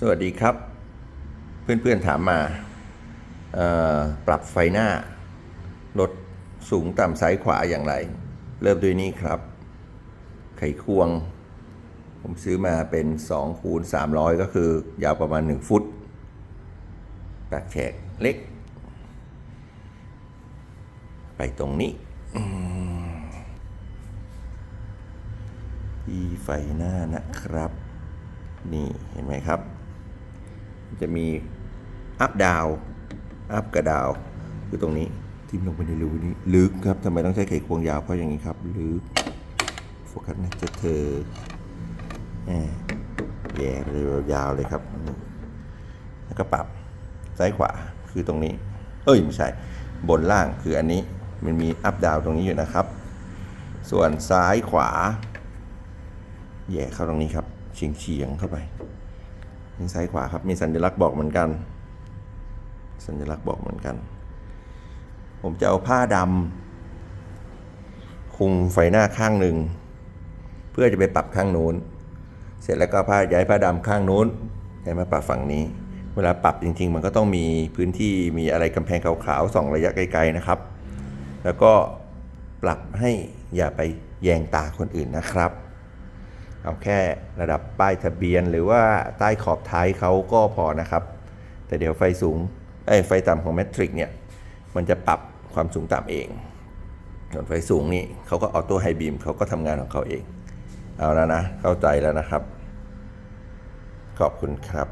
สวัสดีครับ เพื่อนๆถามมาปรับไฟหน้าลดสูงต่ำซ้ายขวาอย่างไร เริ่มด้วยนี่ครับ ไขควง ผมซื้อมาเป็น2คูณ300 ก็คือยาวประมาณ 1 ฟุตปากแฉกเล็ก ไปตรงนี้ที่ไฟหน้านะครับ นี่เห็นไหมครับ จะมีอัพดาวอัพกระดาวคือตรงนี้ทิ่มลงไปในรูนี้ลึกครับทำไมต้องใช้ไขควงยาวเพราะอย่างนี้ครับลึกโฟกัสนะจะเธอแแย่ไปยาวเลยครับ แล้วก็ปรับซ้ายขวาคือตรงนี้ เอ้ยไม่ใช่บนล่างคืออันนี้มันมีอัพดาวตรงนี้อยู่นะครับ ส่วนซ้ายขวา แย่เข้าตรงนี้ครับเฉียงเฉียงเข้าไป นี่ซ้ายขวาครับ มีสัญลักษณ์บอกเหมือนกัน สัญลักษณ์บอกเหมือนกัน ผมจะเอาผ้าดำคลุมไฟหน้าข้างหนึ่ง เพื่อจะไปปรับข้างนู้น เสร็จแล้วก็ผ้าย้ายผ้าดำข้างนู้นย้ายมาปรับฝั่งนี้ เวลาปรับจริง ๆ มันก็ต้องมีพื้นที่มีอะไรกำแพงขาวๆส่องระยะไกลๆนะครับ แล้วก็ปรับให้อย่าไปแยงตาคนอื่นนะครับ เอาแค่ระดับป้ายทะเบียน หรือว่าใต้ขอบท้ายเขาก็พอนะครับ แต่เดี๋ยวไฟสูงไอ้ไฟต่ำของแมทริกเนี่ยมันจะปรับความสูงต่ำเองส่วนไฟสูงนี่เขาก็ออโต้ไฮบีมเขาก็ทำงานของเขาเอง เอาแล้วนะ เข้าใจแล้วนะครับ ขอบคุณครับ